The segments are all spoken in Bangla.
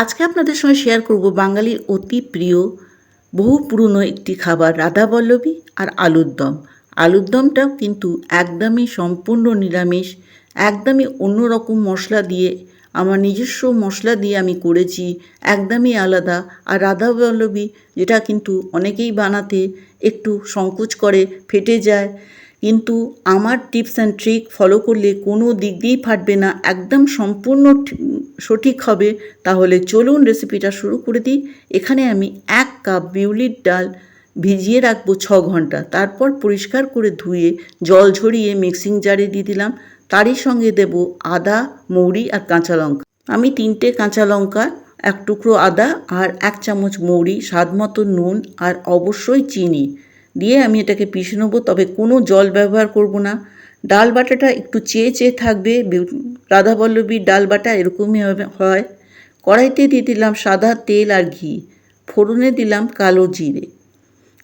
আজকে আপনাদের সঙ্গে শেয়ার করব বাঙালির অতি প্রিয়, বহু পুরনো একটি খাবার রাধাবল্লভী আর আলুর দম। আলুর দমটাও কিন্তু একদমই সম্পূর্ণ নিরামিষ, একদমই অন্যরকম মশলা দিয়ে, আমার নিজস্ব মশলা দিয়ে আমি করেছি, একদমই আলাদা। আর রাধাবল্লভী যেটা কিন্তু অনেকেই বানাতে একটু সংকোচ করে, ফেটে যায়। কিন্তু আমার টিপস অ্যান্ড ট্রিক ফলো করলে কোনো দিক দিয়েই ফাটবে না, একদম সম্পূর্ণ সঠিক হবে। তাহলে চলুন রেসিপিটা শুরু করে দিই। এখানে আমি এক কাপ বিউলির ডাল ভিজিয়ে রাখব ছ ঘণ্টা। তারপর পরিষ্কার করে ধুয়ে জল ঝরিয়ে মিক্সিং জারে দিয়ে দিলাম। তারই সঙ্গে দেব আদা, মৌরি আর কাঁচা লঙ্কা। আমি তিনটে কাঁচা লঙ্কা, এক টুকরো আদা আর এক চামচ মৌরি স্বাদ মতো নুন আর অবশ্যই চিনি। দিয়ে আমি এটাকে পিষে নেব, তবে কোনো জল ব্যবহার করব না। ডাল বাটাটা একটু চেয়ে চেয়ে থাকবে রাধাবল্লভীর ডাল বাটা এরকমই হবে- হয়। কড়াইতে দিয়ে দিলাম সাদা তেল আর ঘি, ফোড়নে দিলাম কালো জিরে।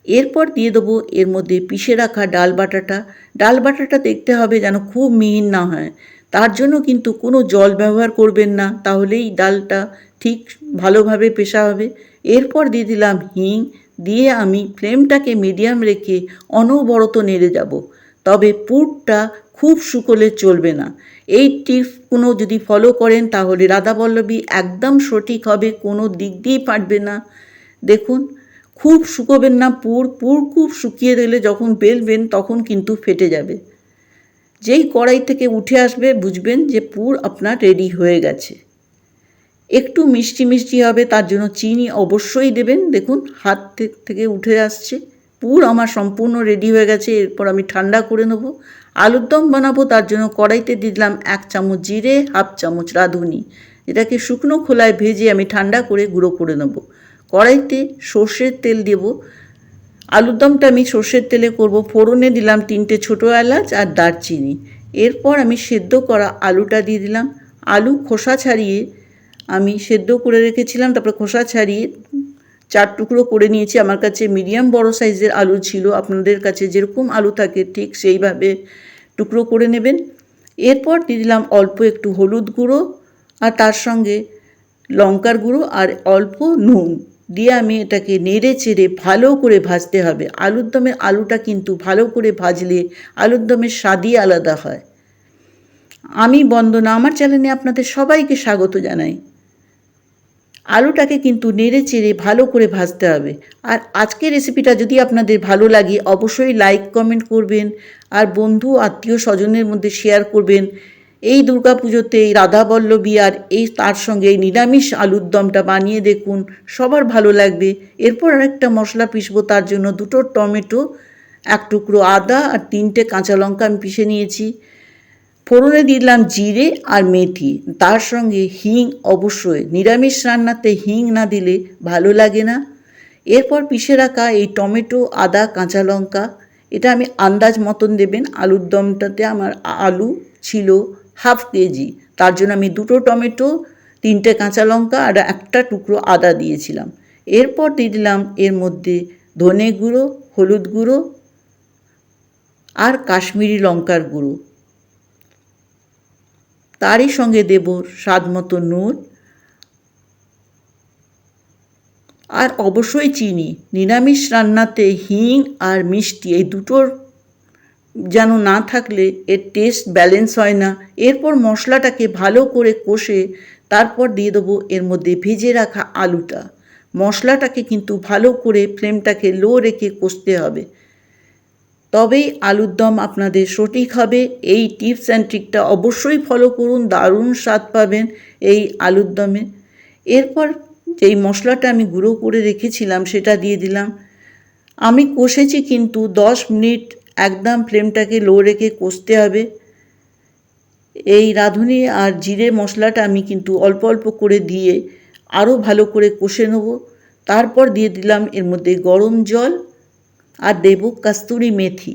এরপর দিয়ে দেবো এর মধ্যে পিষে রাখা ডাল বাটাটা। ডাল বাটাটা দেখতে হবে যেন খুব মিহিন না হয়, তার জন্য কিন্তু কোনো জল ব্যবহার করবেন না, তাহলেই ডালটা ঠিক ভালোভাবে পেশা হবে এরপর দিয়ে দিলাম হিং দিয়ে আমি ফ্লেমটাকে মিডিয়াম রেখে অনবরত নেড়ে যাব। তবে পুরটা খুব শুকোলে চলবে না। এই টিপসগুলো যদি ফলো করেন তাহলে রাধাবল্লভী একদম সঠিক হবে, কোনো দিক দিয়েই পারবে না। দেখুন, খুব শুকোবেন না পুর পুর খুব শুকিয়ে দিলে যখন বেলবেন তখন কিন্তু ফেটে যাবে। যেই কড়াই থেকে উঠে আসবে বুঝবেন যে পুর আপনার রেডি হয়ে গেছে। একটু মিষ্টি মিষ্টি হবে, তার জন্য চিনি অবশ্যই দেবেন। দেখুন, হাত থেকে উঠে আসছে। পুর আমার সম্পূর্ণ রেডি হয়ে গেছে, এরপর আমি ঠান্ডা করে নেব। আলুর দম বানাবো, তার জন্য কড়াইতে দিলাম এক চামচ জিরে, হাফ চামচ রাঁধুনি। এটাকে শুকনো খোলায় ভেজে আমি ঠান্ডা করে গুঁড়ো করে নেব। কড়াইতে সর্ষের তেল দেবো। আলুর দমটা আমি সর্ষের তেলে করব। ফোড়নে দিলাম তিনটে ছোটো এলাচ আর দারচিনি। এরপর আমি সেদ্ধ করা আলুটা দিয়ে দিলাম। আলু খোসা ছাড়িয়ে আমি সেদ্ধ করে রেখেছিলাম, তারপরে খোসা ছাড়িয়ে চার টুকরো করে নিয়েছি। আমার কাছে মিডিয়াম বড় সাইজের আলু ছিল, আপনাদের কাছে যেরকম আলু থাকে ঠিক সেইভাবে টুকরো করে নেবেন। এরপর দিয়ে দিলাম অল্প একটু হলুদ গুঁড়ো আর তার সঙ্গে লঙ্কার গুঁড়ো আর অল্প নুন। দিয়ে আমি এটাকে নেড়ে চেড়ে ভালো করে ভাজতে হবে। আলুর দমের আলুটা কিন্তু ভালো করে ভাজলে আলুর দমের স্বাদই আলাদা হয়। আমি বন্দনা, আমার চ্যানেলে আপনাদের সবাইকে স্বাগত জানাই। আলুটাকে কিন্তু নেড়ে চেড়ে ভালো করে ভাজতে হবে। আর আজকের রেসিপিটা যদি আপনাদের ভালো লাগে, অবশ্যই লাইক কমেন্ট করবেন। আর বন্ধু, আত্মীয় স্বজনের মধ্যে শেয়ার করবেন। এই দুর্গাপুজোতে এই রাধাবল্লভী আর এই তার সঙ্গে এই নিরামিষ আলুর দমটা বানিয়ে দেখুন। সবার ভালো লাগবে। এরপর আরেকটা মশলা পিসবো তার জন্য দুটো টমেটো, এক টুকরো আদা আর তিনটে কাঁচা লঙ্কা আমি পিষে নিয়েছি। ফোড়নে দিলাম জিরে আর মেথি। তার সঙ্গে হিং অবশ্যই। নিরামিষ রান্নাতে হিং না দিলে ভালো লাগে না। এরপর পিষে রাখা এই টমেটো, আদা, কাঁচা লঙ্কা। এটা আমি আন্দাজ মতন দেবেন। আলুর দমটাতে আমার আলু ছিল হাফ কেজি। তার জন্য আমি দুটো টমেটো, তিনটে কাঁচা লঙ্কা আর একটা টুকরো আদা দিয়েছিলাম। এরপর দিয়ে দিলাম এর মধ্যে ধনে গুঁড়ো, হলুদ গুঁড়ো আর কাশ্মীরি লঙ্কার গুঁড়ো। তারই সঙ্গে দেব স্বাদ মতো নুন আর অবশ্যই চিনি। নিরামিষ রান্নাতে হিং আর মিষ্টি এই দুটোর যেন না থাকলে এর টেস্ট ব্যালেন্স হয় না। এরপর মশলাটাকে ভালো করে কষে তারপর দিয়ে দেবো এর মধ্যে ভেজে রাখা আলুটা। মশলাটাকে কিন্তু ভালো করে ফ্লেমটাকে লো রেখে কষতে হবে। তবেই আলুর দম আপনাদের সঠিক হবে। এই টিপস অ্যান্ড ট্রিকটা অবশ্যই ফলো করুন, দারুণ স্বাদ পাবেন এই আলুর দমে। এরপর যেই মশলাটা আমি গুঁড়ো করে রেখেছিলাম সেটা দিয়ে দিলাম। আমি কষেছি কিন্তু দশ মিনিট একদম ফ্লেমটাকে লো রেখে কষতে হবে। এই রাঁধুনি আর জিরে মশলাটা আমি কিন্তু অল্প অল্প করে দিয়ে আরও ভালো করে কষে নেব। তারপর দিয়ে দিলাম এর মধ্যে গরম জল আর দেব কাস্তুরি মেথি।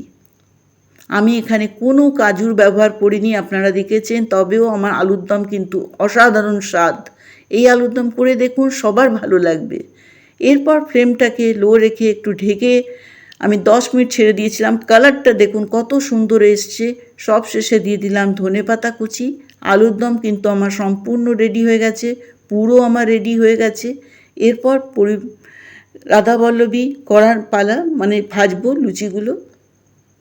আমি এখানে কোনো কাজুর ব্যবহার করিনি, আপনারা দেখেছেন, তবেও আমার আলুর দম কিন্তু অসাধারণ স্বাদ। এই আলুর দম করে দেখুন, সবার ভালো লাগবে। এরপর ফ্লেমটাকে লো রেখে একটু ঢেকে আমি দশ মিনিট ছেড়ে দিয়েছিলাম। কালারটা দেখুন, কত সুন্দর এসছে। সব শেষে দিয়ে দিলাম ধনে পাতা কুচি। আলুর দম কিন্তু আমার সম্পূর্ণ রেডি হয়ে গেছে, পুরো আমার রেডি হয়ে গেছে। এরপর পরি রাধাবল্লভী করার পালা মানে ভাজবো লুচিগুলো।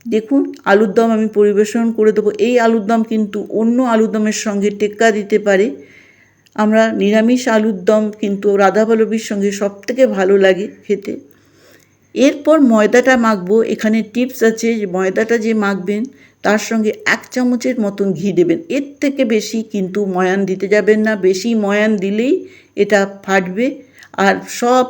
দেখুন, আলুর দম আমি পরিবেশন করে দেবো। এই আলুর দম কিন্তু অন্য আলুর দমের সঙ্গে টেক্কা দিতে পারে। আমরা নিরামিষ আলুর দম কিন্তু রাধাবল্লভীর সঙ্গে সব থেকে ভালো লাগে খেতে। এরপর ময়দাটা মাখবো। এখানে টিপস আছে যে ময়দাটা যে মাখবেন, তার সঙ্গে এক চামচের মতন ঘি দেবেন। এর থেকে বেশি কিন্তু ময়ান দিতে যাবেন না। বেশি ময়ান দিলেই এটা ফাটবে। আর সব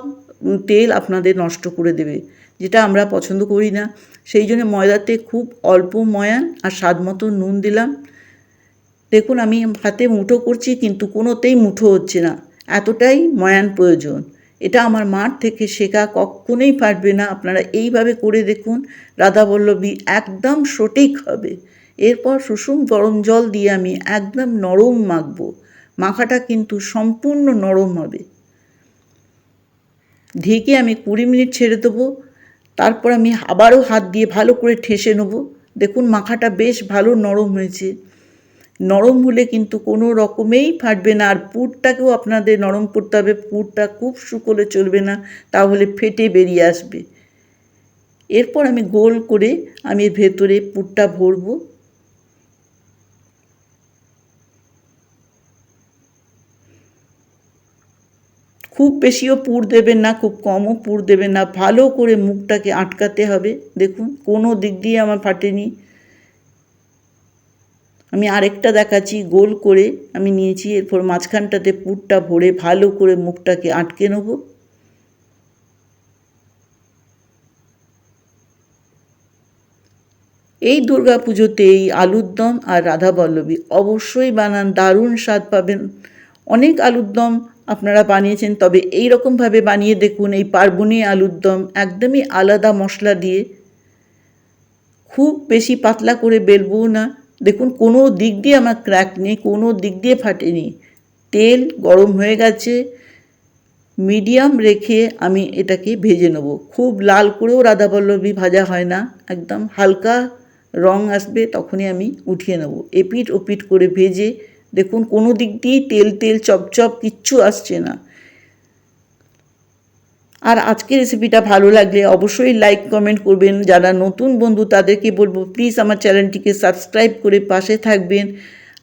তেল আপনাদের নষ্ট করে দেবে, যেটা আমরা পছন্দ করি না। সেই জন্য ময়দাতে খুব অল্প ময়ান আর স্বাদ মতো নুন দিলাম। দেখুন, আমি হাতে মুঠো করছি, কিন্তু কোনোতেই মুঠো হচ্ছে না। এতটাই ময়ান প্রয়োজন। এটা আমার মার থেকে শেখা, কখনোই পারবে না। আপনারা এইভাবে করে দেখুন, রাধাবল্লভী একদম সঠিক হবে। এরপর সুষুম গরম জল দিয়ে আমি একদম নরম মাখবো। মাখাটা কিন্তু সম্পূর্ণ নরম হবে। ঢেকে আমি কুড়ি মিনিট ছেড়ে দেবো। তারপর আমি আবারও হাত দিয়ে ভালো করে ঠেসে নেব। দেখুন, মাখাটা বেশ ভালো নরম হয়েছে। নরম হলে কিন্তু কোনো রকমেই ফাটবে না। আর পুরটাকেও আপনাদের নরম করতে হবে। পুরটা খুব শুকোলে চলবে না, তাহলে ফেটে বেরিয়ে আসবে। এরপর আমি গোল করে আমি ভেতরে পুরটা ভরবো। খুব বেশিও পুর দেবেন না, খুব কমও পুর দেবেন না। ভালো করে মুখটাকে আটকাতে হবে। দেখুন, কোনো দিক দিয়ে আমার ফাটেনি। আমি আরেকটা দেখাচ্ছি, গোল করে আমি নিয়েছি। এরপর মাঝখানটাতে পুরটা ভরে ভালো করে মুখটাকে আটকে নেব। এই দুর্গা পুজোতে এই আলুর দম আর রাধাবল্লভী অবশ্যই বানান, দারুণ স্বাদ পাবেন। অনেক আলুর দম আপনারা বানিয়েছেন, তবে এই রকমভাবে বানিয়ে দেখুন, এই পার্বণী আলুর দম একদমই আলাদা মশলা দিয়ে খুব বেশি পাতলা করে বেলবো না। দেখুন, কোনো দিক দিয়ে আমার ক্র্যাক নেই, কোনো দিক দিয়ে ফাটেনি। তেল গরম হয়ে গেছে মিডিয়াম রেখে আমি এটাকে ভেজে নেব। খুব লাল করেও রাধাবল্লভী ভাজা হয় না, একদম হালকা রং আসবে, তখনই আমি উঠিয়ে নেব। এপিট ওপিট করে ভেজে দেখুন, কোনো দিক দিয়েই তেল তেল চপচপ কিচ্ছু আসছে না। আর আজকের রেসিপিটা ভালো লাগলে অবশ্যই লাইক কমেন্ট করবেন। যারা নতুন বন্ধু, তাদেরকে বলব প্লিজ আমার চ্যানেলটিকে সাবস্ক্রাইব করে পাশে থাকবেন।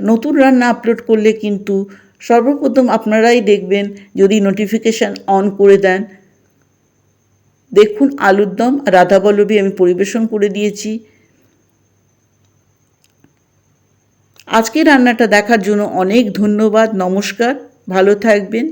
নতুন রান্না আপলোড করলে কিন্তু সর্বপ্রথম আপনারাই দেখবেন যদি নোটিফিকেশান অন করে দেন। দেখুন, আলুর দম রাধাবল্লভী আমি পরিবেশন করে দিয়েছি। আজকে রান্নাটা দেখার জন্য অনেক ধন্যবাদ নমস্কার ভালো থাকবেন।